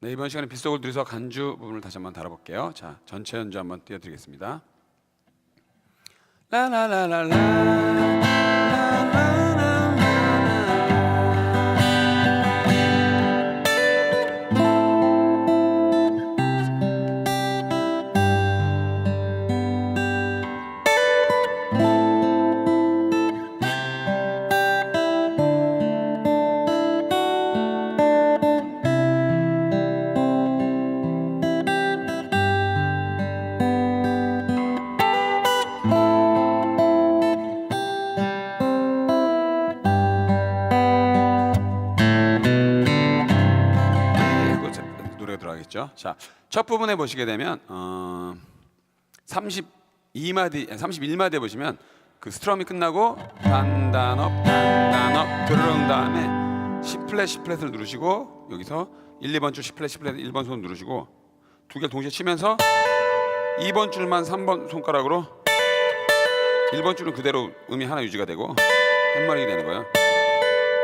네, 이번 시간에 빗속을 들여서 간주 부분을 다시 한번 다뤄볼게요. 자, 전체 연주 한번 띄워드리겠습니다. 라라라라라 들어가겠죠. 자, 첫 부분에 보시게 되면 어, 32마디, 31마디에 보시면 그 스트럼이 끝나고 단단업, 단단업 들어온 다음에 10플랫, 10플랫을 누르시고 여기서 1, 2번 줄 10플랫, 10플랫 1번 손 누르시고 두 개를 동시에 치면서 2번 줄만 3번 손가락으로 1번 줄은 그대로 음이 하나 유지가 되고 햄머링이 되는 거예요.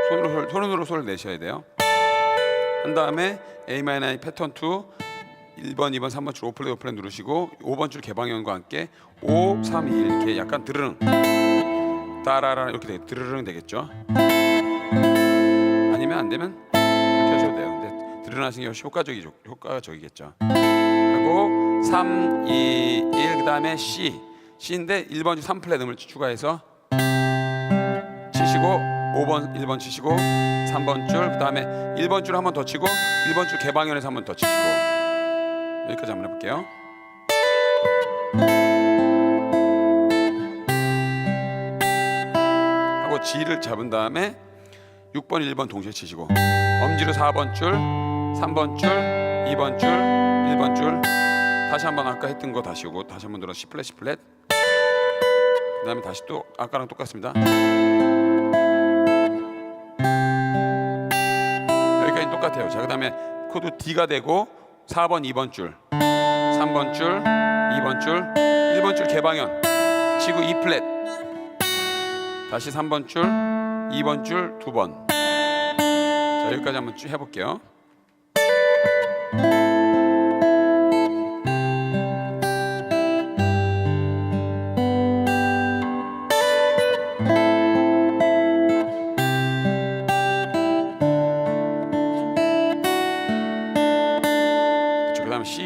손으로 솔- 손으로 소리를 내셔야 돼요. 한 다음에 A 마이너의 패턴 2 1번, 2번, 3번 줄 오플레 오플레 누르시고 5번 줄 개방형과 함께 5, 3, 2 이렇게 약간 드르릉 따라라 이렇게 되, 드르릉 되겠죠. 아니면 안 되면 이렇게 하셔도 돼요. 근데 드르릉 하시는 게 훨씬 효과적이 효과적이겠죠. 하고 3, 2, 1 그다음에 C C인데 1번 줄 3플랫 음을 추가해서 치시고 5번 1번 치시고 3번 줄 그다음에 1번 줄 한 번 더 치고 1번 줄 개방현에서 한 번 더 치시고. 여기까지 한번 해볼게요. 하고 G를 잡은 다음에 6번 1번 동시에 치시고. 엄지로 4번 줄 3번 줄 2번 줄 1번 줄. 다시 한번 아까 했던 거 다시 오고 다시 한번 들어 10플랫 10플랫 그 다음에 다시 또 아까랑 똑같습니다. 똑같아요. 자, 그 다음에 코드 D가 되고 4번, 2번 줄, 3번 줄, 2번 줄, 1번 줄 개방현, 치고 E 플랫, 다시 3번 줄, 2번 줄 두 번. 자, 여기까지 한번 쭉 해볼게요.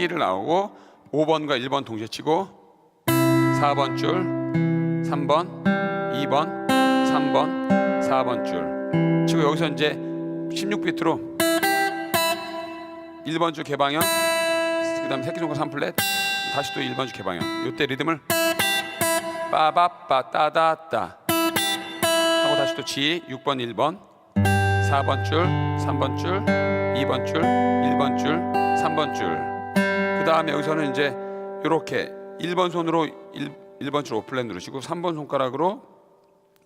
그 다음에 C를 나오고 5번과 1번 동시에 치고 4번 줄 3번 2번 3번 4번 줄. 치고 여기서 이제 16비트로 1번 줄 개방현 그 다음에 새끼손가락 3플랫 다시 또 1번 줄 개방현. 이때 리듬을 빠바빠 따다따. 하고 다시 또 G 6번 1번 4번 줄, 3번 줄, 2번 줄, 1번 줄, 3번 줄. 그 다음에 여기서는 이제 이렇게 1번 손으로 1, 1번 줄 5플랫 누르시고 3번 손가락으로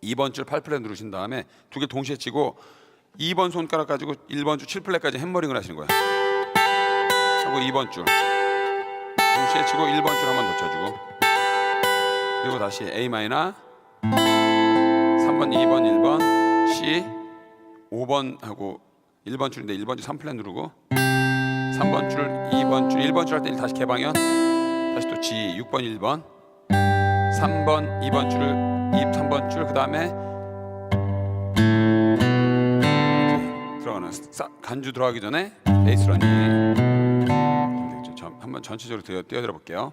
2번 줄 8플랫 누르신 다음에 두 개 동시에 치고 2번 손가락 가지고 1번 줄 7플랫까지 햄머링을 하시는 거예요. 하고 2번 줄. 동시에 치고 1번 줄 한 번 더 쳐주고. 그리고 다시 A 마이너 3번, 2번, 1번 C 5번 하고 1번 줄인데 1번 줄 3플랫 누르고 3번 줄, 2번 줄, 1번 줄 할 때 다시 개방현 다시 또 G 6번 1번. 3번 2번 줄을 2, 3번 줄 그 다음에 들어가는 사- 간주 들어가기 전에 베이스 러닝. 한번 전체적으로 띄워드려 볼게요.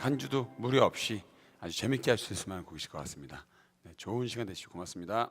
간주도 무료 없이 아주 재밌게 할수 있을 것 같습니다. 네, 좋은 시간 되시고 고맙습니다.